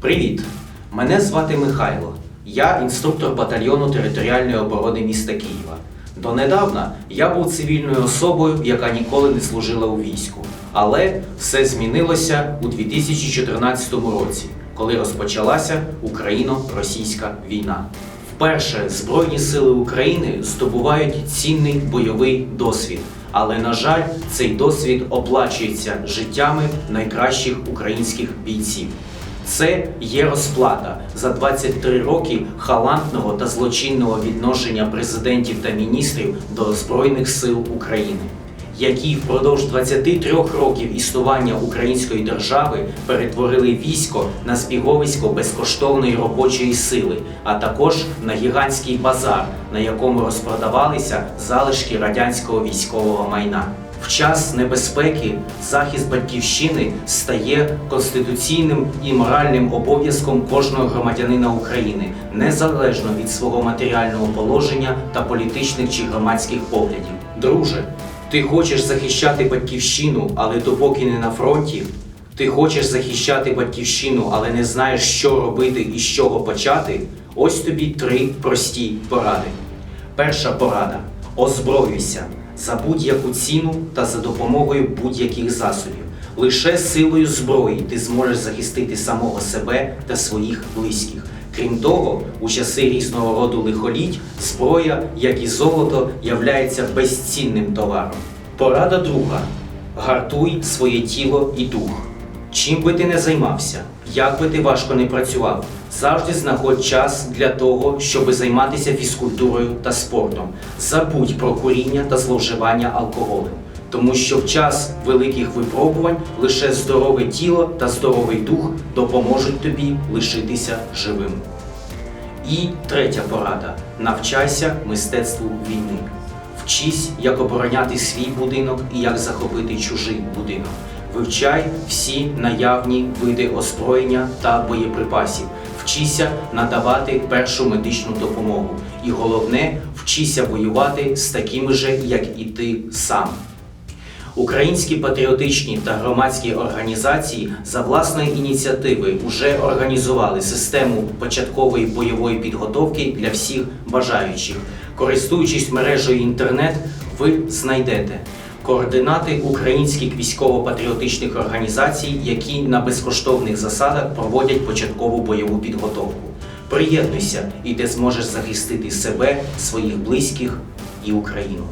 Привіт! Мене звати Михайло. Я інструктор батальйону територіальної оборони міста Києва. Донедавна я був цивільною особою, яка ніколи не служила у війську. Але все змінилося у 2014 році, коли розпочалася Україно-російська війна. Вперше Збройні сили України здобувають цінний бойовий досвід. Але, на жаль, цей досвід оплачується життями найкращих українських бійців. Це є розплата за 23 роки халантного та злочинного відношення президентів та міністрів до Збройних сил України, які впродовж 23 років існування української держави перетворили військо на збіговисько безкоштовної робочої сили, а також на гігантський базар, на якому розпродавалися залишки радянського військового майна. В час небезпеки захист батьківщини стає конституційним і моральним обов'язком кожного громадянина України, незалежно від свого матеріального положення та політичних чи громадських поглядів. Друже, ти хочеш захищати батьківщину, але допоки не на фронті. Ти хочеш захищати батьківщину, але не знаєш, що робити і з чого почати. Ось тобі три прості поради. Перша порада: озброюйся за будь-яку ціну та за допомогою будь-яких засобів. Лише силою зброї ти зможеш захистити самого себе та своїх близьких. Крім того, у часи різного роду лихоліть зброя, як і золото, являється безцінним товаром. Порада друга: гартуй своє тіло і дух. Чим би ти не займався, як би ти важко не працював, завжди знаходь час для того, щоб займатися фізкультурою та спортом. Забудь про куріння та зловживання алкоголем. Тому що в час великих випробувань лише здорове тіло та здоровий дух допоможуть тобі лишитися живим. І третя порада: навчайся мистецтву війни. Вчись, як обороняти свій будинок і як захопити чужий будинок. Вивчай всі наявні види озброєння та боєприпасів. Вчися надавати першу медичну допомогу. І головне, вчися воювати з такими же, як і ти сам. Українські патріотичні та громадські організації за власної ініціативи вже організували систему початкової бойової підготовки для всіх бажаючих. Користуючись мережею інтернет, ви знайдете координати українських військово-патріотичних організацій, які на безкоштовних засадах проводять початкову бойову підготовку. Приєднуйся, і ти зможеш захистити себе, своїх близьких і Україну.